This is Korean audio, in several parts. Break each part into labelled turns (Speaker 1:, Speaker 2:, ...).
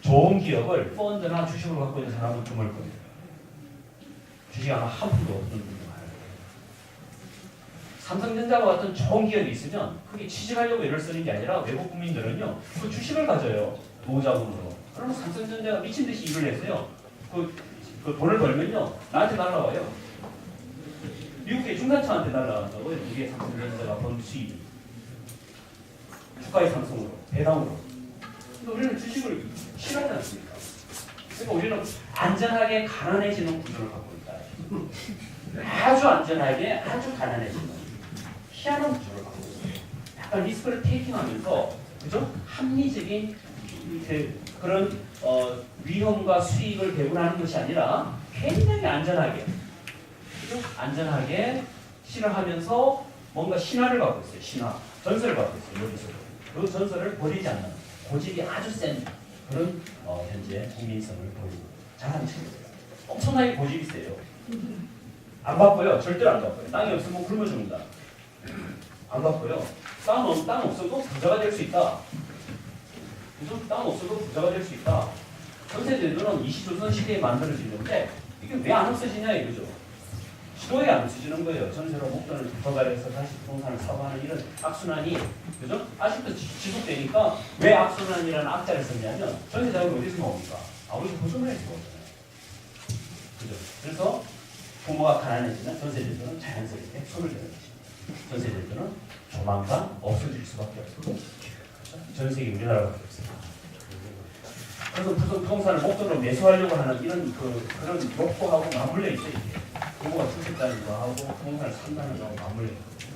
Speaker 1: 좋은 기업을 펀드나 주식으로 갖고 있는 사람은 드물 겁니다. 주식 아마 한 푼도 없는 분들 많아요. 삼성전자와 같은 좋은 기업이 있으면 그게 취직하려고 애를 쓰는 게 아니라 외국 국민들은요 그 주식을 가져요 노자금으로. 그러면 삼성전자가 미친 듯이 일을 했어요. 그, 그 돈을 벌면요 나한테 날라와요. 미국의 중산층한테 날라간다고요. 이게 삼성전자가 번 수입이. 주가의 상승으로, 배당으로. 우리는 주식을 싫어하지 않습니까? 그러니까 우리는 안전하게 가난해지는 구조를 갖고 있다. 아주 안전하게 아주 가난해지는 희한한 구조를 갖고 있어요. 약간 리스크를 테이킹하면서 그죠? 합리적인 그, 그런 어, 위험과 수익을 배분하는 것이 아니라 굉장히 안전하게 그죠? 안전하게 실현하면서 뭔가 신화를 갖고 있어요. 신화 전설을 갖고 있어요. 여기서 그 전설을 버리지 않는 고집이 아주 센 그런 어, 현재 국민성을 보이고 잘하는 친구들. 엄청나게 고집이 세요. 안 바꿔요. 절대로 안 바꿔요. 땅이 없으면 굶어 죽는다. 안 바꿔요. 땅, 없, 땅 없어도 부자가 될 수 있다. 그죠? 땅 없어도 부자가 될 수 있다. 전세제도는 20조선 시대에 만들어지는데 이게 왜 안 없어지냐 이거죠. 시도에 안 없어지는 거예요. 전세로 목돈을 부가해서 다시 부동산을 사고 하는 이런 악순환이 그죠? 아직도 지- 지속되니까 왜 악순환이라는 악자를 썼냐면 전세 자금이 어디서 나옵니까? 아무래도 보증을 해서 나오잖아요. 그죠? 그래서 부모가 가난해지면 전세제도는 자연스럽게 손을 대는 것입니다. 전세제도는 조만간 없어질 수밖에 없고? 전 세계 우리나라밖에 없습니다. 그래서 부동- 부동산을 목돈으로 매수하려고 하는 이런 그 그런 욕구하고 맞물려 있어요. 이게. 부모가 거 하고 산다는 거하고 맞물려 있거든요.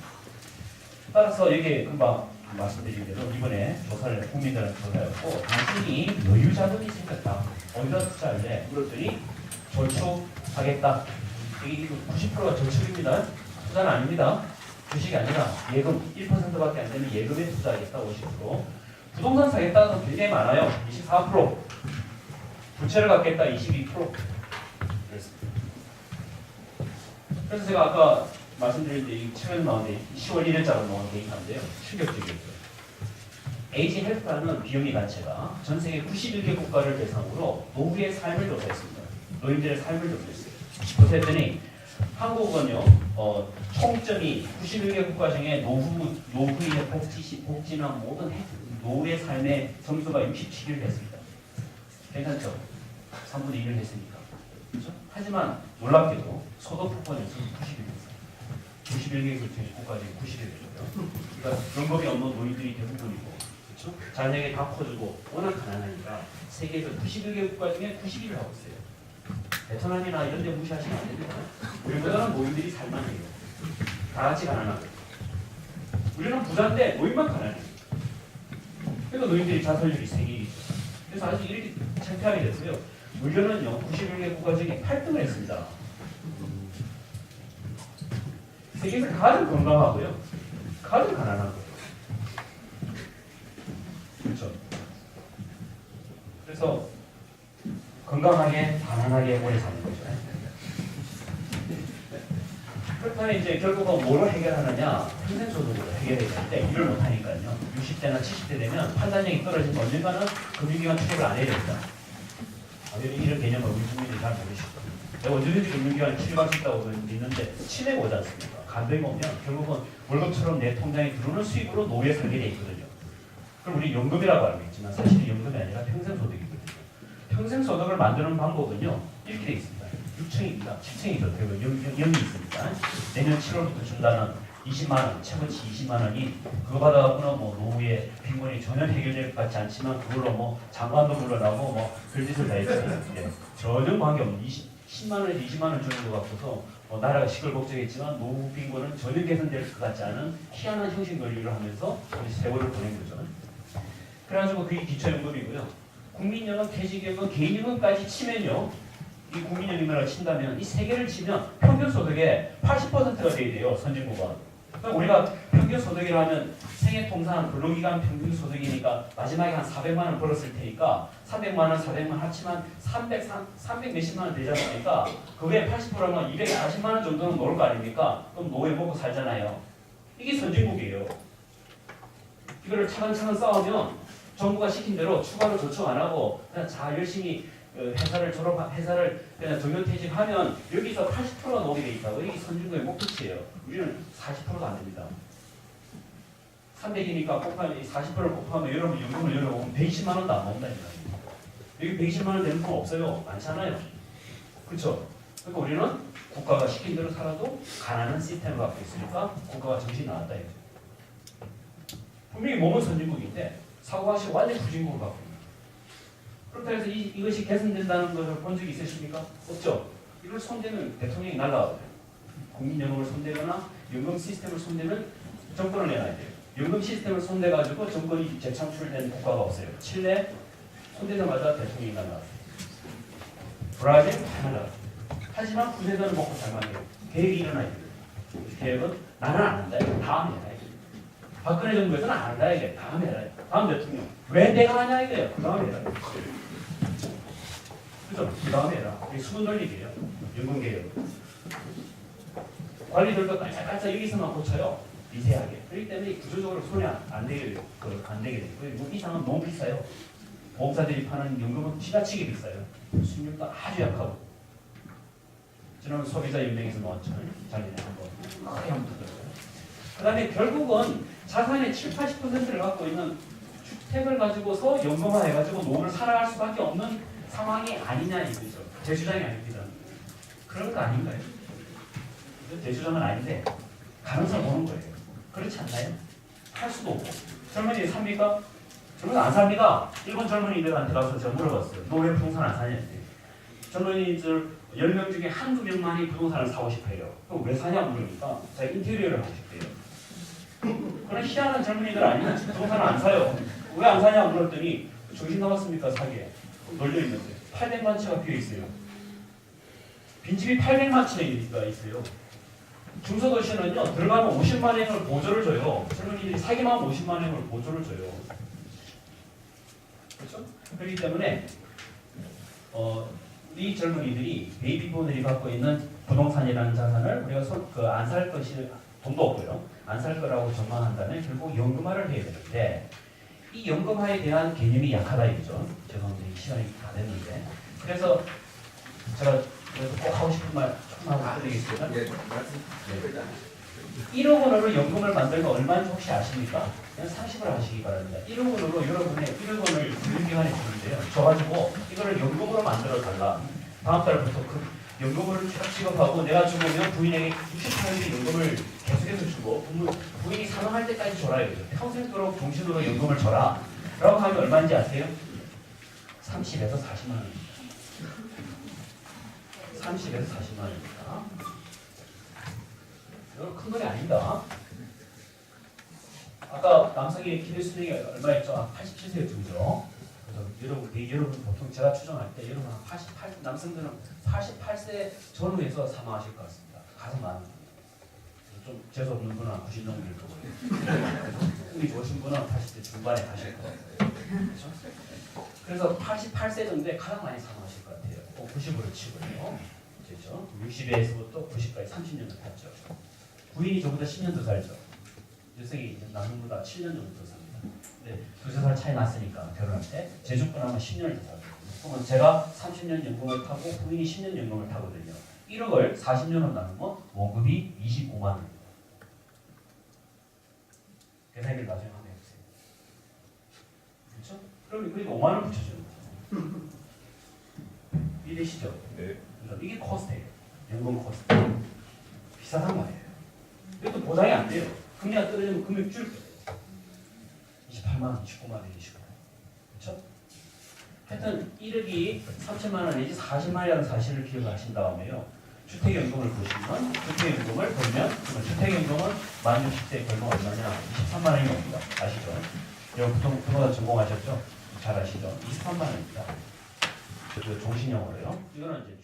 Speaker 1: 따라서 여기 금방 말씀드린 대로 이번에 조사를 국민들한테 조사했고 당신이 여유 자금이 생겼다. 어디다 투자할래? 물었더니 저축하겠다. 이게 90%가 저축입니다. 투자는 아닙니다. 주식이 아니라 예금 1%밖에 안 되는 예금에 투자하겠다 50%. 부동산 사겠다는 건 굉장히 많아요. 24%. 부채를 갖겠다 22%. 그랬습니다. 그래서 제가 아까 말씀드린 데 최근에 나온 데 10월 1일자로 나온 데이터인데요. 충격적이었어요. 에이지 헬프라는 비영리 단체가 전 세계 91개 국가를 대상으로 노후의 삶을 조사했습니다. 노인들의 삶을 조사했어요. 조사했더니 한국은요, 어, 총점이 91개 국가 중에 노후, 노후의 복지, 복지나 모든 혜- 노후의 삶의 점수가 67을 했습니다. 괜찮죠? 3분의 1을 했으니까. 그렇죠? 하지만 놀랍게도 소득 폭발에서는 91%. 91개 국가 중에 91%요. 그러니까 연금이 없는 노인들이 대부분이고, 그렇죠? 자녀에게 다 커주고 워낙 가난하니까 세계에서 91개 국가 중에 91을 하고 있어요. 베트남이나 이런 데 무시하시면 안 됩니다. 우리보다는 노인들이 살만해요. 다 같이 가난하고. 우리는 부자인데 노인만 가난해요. 그러니까 노인들이 자살률이 1위. 그래서 아주 이렇게 창피하게 됐어요. 우리는요 91개 국가 중에 8등을 했습니다. 세계에서 가장 건강하고요. 가장 거예요. 그렇죠. 그래서 건강하게 가난하게 오래 사는 거죠. 그렇다면 이제 결국은 뭐로 해결하느냐? 평생소득으로 해결해야 되는데 일을 못하니까요. 60대나 70대 되면 판단력이 떨어지면 언젠가는 금융기관 출입을 안 해야 됩니다. 당연히 이런 개념을 우리 국민들이 잘 모르시고 내가 언제든지 금융기관에 있다고 믿는데 치매가 오지 않습니까? 간병이 오면 결국은 월급처럼 내 통장에 들어오는 수익으로 노후에 살게 돼 있거든요. 그럼 우리 연금이라고 알고 있지만 사실 연금이 아니라 평생소득이거든요. 평생소득을 만드는 방법은요 이렇게 돼 있습니다. 6층입니다. 7층이죠. 대부분 연, 연이 있으니까 내년 7월부터 준다는 20만 원, 최고치 20만 원이 그거 받아갖고는 뭐 빈곤이 전혀 해결될 것 같지 않지만 그걸로 뭐 장관도 물러나고 뭐 별짓을 다 했어요. 예. 전혀 관계없는 20, 10만 원에서 20만 원 주는 것 같고서 뭐 나라가 시끌벅적했지만 노후 빈곤은 전혀 개선될 것 같지 않은 희한한 형식 논리를 하면서 우리 세월을 보낸 거죠. 그래가지고 그게 기초연금이고요. 국민연금, 퇴직연금, 개인연금까지 치면요. 이 국민연금이라고 친다면 이 세 개를 치면 평균 소득의 80%가 돼야 돼요. 선진국은. 그럼 우리가 평균 소득이라 하면 생애 통산 근로기간 평균 소득이니까 마지막에 한 400만 원 벌었을 테니까 300만 원, 400만 원 합치면 300, 300 몇십만 원 되지 않습니까? 그 외에 80%면 240만 원 정도는 모을 거 아닙니까? 그럼 노후에 먹고 살잖아요. 이게 선진국이에요. 이거를 차근차근 쌓으면 정부가 시킨 대로 추가로 조청 안 하고 그냥 자 열심히 어, 회사를 졸업 회사를 그냥 정년퇴직하면 여기서 80%가 나오게 돼 있다고 이게 선진국의 목표치예요. 우리는 40%가 안 됩니다. 300이니까 곱하면 40%를 곱하면 여러분 연금을 열어보면 120만 원도 안 나온다니까. 여기 120만 원 되는 돈 없어요. 많잖아요. 그렇죠? 그러니까 우리는 국가가 시킨 대로 살아도 가난한 시스템을 갖고 있으니까 국가가 정신이 나왔다 이거죠. 분명히 몸은 선진국인데 사고방식 완전 후진국을 갖고 있는 그렇다 해서 이, 이것이 개선된다는 것을 본 적이 있으십니까? 없죠. 이걸 손대면 대통령이 날라가거든요. 국민연금을 손대거나 연금 시스템을 손대면 정권을 내놔야 돼요. 연금 시스템을 손대가지고 정권이 재창출된 국가가 없어요. 칠레 손대자마자 대통령이 날라갔어요. 브라질 다 날라갔어요. 하지만 구세대는 먹고 잘 만들어. 계획이 일어나야 돼요. 계획은 나는 안 한다. 다음에 해라. 박근혜 정부에서는 안 한다. 이게 다음에 해라. 다음 대통령. 왜 내가 하냐 이거예요. 그 다음에 해라. 그죠? 그 다음에 해라. 이게 수분 돌리기예요. 연금 계획. 관리들도 깔짝깔짝 여기서만 고쳐요. 미세하게. 그렇기 때문에 구조적으로 손에 안, 안 되게 그, 안 되게 되고 뭐 이상은 너무 비싸요. 보험사들이 파는 연금은 지나치게 비싸요. 수익률도 아주 약하고. 지난번 소비자 연맹에서 나왔잖아요. 작년에 한 번 크게 한번 들었어요. 그 다음에 결국은 자산의 7, 80%를 갖고 있는 주택을 가지고서 연금화 해가지고 노후를 살아갈 수밖에 없는 상황이 아니냐 이거죠. 제 주장이 아닙니다. 그런 거 아닌가요? 제 주장은 아닌데 가능성을 보는 거예요. 그렇지 않나요? 할 수도 없고 젊은이 삽니까? 젊은이 안 삽니다. 일본 젊은이들한테 가서 제가 물어봤어요. 너 왜 부동산 안 사냐? 젊은이들 10명 중에 한두 명만이 부동산을 사고 싶어요. 그럼 왜 사냐 물으니까 제가 인테리어를 하고 싶대요. 그런 희한한 젊은이들 아니면 부동산을 안 사요. 왜 안 사냐 물었더니 정신 나갔습니까 사기에 놀려 있는데 800만 채가 비어 있어요. 빈집이 800만 채가 있어요. 중소도시는요 들어가면 50만 원을 보조를 줘요. 젊은이들이 사기만 하면 50만 원을 보조를 줘요. 그렇죠? 그렇기 때문에 어, 이 젊은이들이 베이비본들이 갖고 있는 부동산이라는 자산을 우리가 그 안 살 것이 돈도 없고요. 안 살 거라고 전망한다면 결국 연금화를 해야 되는데 이 연금화에 대한 개념이 약하다 이거죠. 죄송합니다. 이 시간이 다 됐는데. 그래서 제가 그래서 꼭 하고 싶은 말 조금 하고 드리겠습니다.
Speaker 2: 예, 말씀.
Speaker 1: 1억 원으로 연금을 만들면 얼마인지 혹시 아십니까? 그냥 상식을 하시기 바랍니다. 1억 원으로 여러분의 1억 원을 금융기관에 주는데요. 줘가지고 이거를 연금으로 만들어 달라. 다음 달부터 그 연금을 쭉 지급하고 내가 죽으면 부인에게 68일 연금을 계속해서 주고 부인이 사망할 때까지 줘라 이거죠. 평생도록 종신으로 연금을 줘라. 라고 하면 얼마인지 아세요? 30에서 40만 원입니다. 30에서 40만 원입니다. 이건 큰 돈이 아닙니다. 아까 남성의 기대 수명이 얼마였죠? 아, 87세 정도. 그래서 여러분, 네, 여러분 보통 제가 추정할 때 여러분 한 88, 남성들은 48세 전후에서 사망하실 것 같습니다. 가장 많은. 좀 재수 없는 분은 90 넘길 거고요. 꿈이 좋으신 분은 80대 중반에 가실 것 같아요. 그렇죠? 그래서 88세 정도에 가장 많이 사망하실 것 같아요. 꼭 90으로 치고요. 그렇죠? 60에서부터 90까지 30년을 탔죠. 부인이 저보다 10년 더 살죠. 여성이 남성보다 7년 정도 더 삽니다. 네, 두세 살 차이 났으니까 결혼할 때 제주권 하면 10년을 더 살거든요. 그러면 제가 30년 연금을 타고 부인이 10년 연금을 타거든요. 1억을 40년으로 나누면 월급이 25만 원입니다. 계산기를 나중에 한번 해보세요. 그렇죠? 그럼 그러니까 5만 원 거죠. 이해되시죠?
Speaker 2: 네.
Speaker 1: 이게 코스트예요. 연금 코스트. 비싸단 말이에요. 이것도 보장이 안 돼요. 금리가 떨어지면 금액 줄 거예요. 28만 원, 29만 원, 29만 원. 그렇죠? 하여튼 1억이 3천만 원이지 40만 원이라는 사실을 기억하신 다음에요. 주택연금을 보시면 주택연금을 보면 주택연금은 만 60세 결금 얼마냐? 23만 원이 옵니다. 아시죠? 여러분 부동, 부동산 전공하셨죠? 잘 아시죠? 23만 원입니다. 저 종신형으로요. 이거는 이제